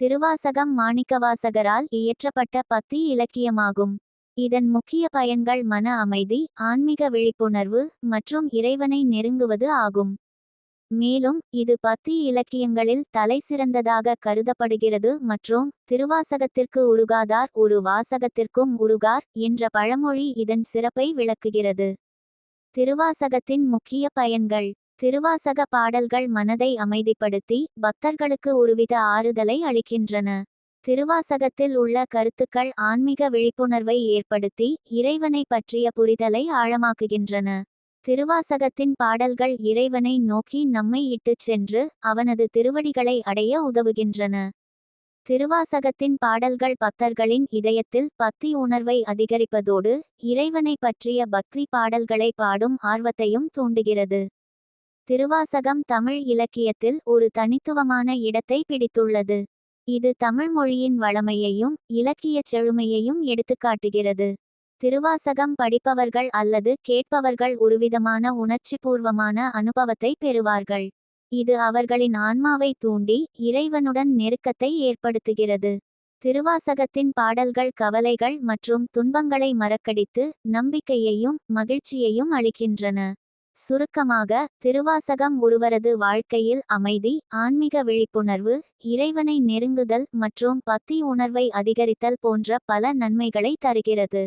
திருவாசகம் மாணிக்கவாசகரால் இயற்றப்பட்ட பக்தி இலக்கியமாகும். இதன் முக்கிய பயன்கள் மன அமைதி ஆன்மீக விழிப்புணர்வு மற்றும் இறைவனை நெருங்குவது ஆகும். மேலும் இது பக்தி இலக்கியங்களில் தலை சிறந்ததாக கருதப்படுகிறது மற்றும் திருவாசகத்திற்கு உருகாதார் ஒரு வாசகத்திற்கும் உருகார் என்ற பழமொழி இதன் சிறப்பை விளக்குகிறது. திருவாசகத்தின் முக்கிய பயன்கள் திருவாசக பாடல்கள் மனதை அமைதிப்படுத்தி பக்தர்களுக்கு ஒருவித ஆறுதலை அளிக்கின்றன. திருவாசகத்தில் உள்ள கருத்துக்கள் ஆன்மீக விழிப்புணர்வை ஏற்படுத்தி இறைவனை பற்றிய புரிதலை ஆழமாக்குகின்றன. திருவாசகத்தின் பாடல்கள் இறைவனை நோக்கி நம்மை இட்டுச் சென்று அவனது திருவடிகளை அடைய உதவுகின்றன. திருவாசகத்தின் பாடல்கள் பக்தர்களின் இதயத்தில் பக்தி உணர்வை அதிகரிப்பதோடு இறைவனை பற்றிய பக்தி பாடல்களை பாடும் ஆர்வத்தையும் தூண்டுகிறது. திருவாசகம் தமிழ் இலக்கியத்தில் ஒரு தனித்துவமான இடத்தை பிடித்துள்ளது. இது தமிழ் மொழியின் வளமையையும் இலக்கியச் செழுமையையும் எடுத்துக்காட்டுகிறது. திருவாசகம் படிப்பவர்கள் அல்லது கேட்பவர்கள் ஒருவிதமான உணர்ச்சிபூர்வமான அனுபவத்தை பெறுவார்கள். இது அவர்களின் ஆன்மாவை தூண்டி இறைவனுடன் நெருக்கத்தை ஏற்படுத்துகிறது. திருவாசகத்தின் பாடல்கள் கவலைகள் மற்றும் துன்பங்களை மறக்கடித்து நம்பிக்கையையும் மகிழ்ச்சியையும் அளிக்கின்றன. சுருக்கமாக திருவாசகம் ஒருவரது வாழ்க்கையில் அமைதி ஆன்மீக விழிப்புணர்வு இறைவனை நெருங்குதல் மற்றும் பக்தி உணர்வை அதிகரித்தல் போன்ற பல நன்மைகளை தருகிறது.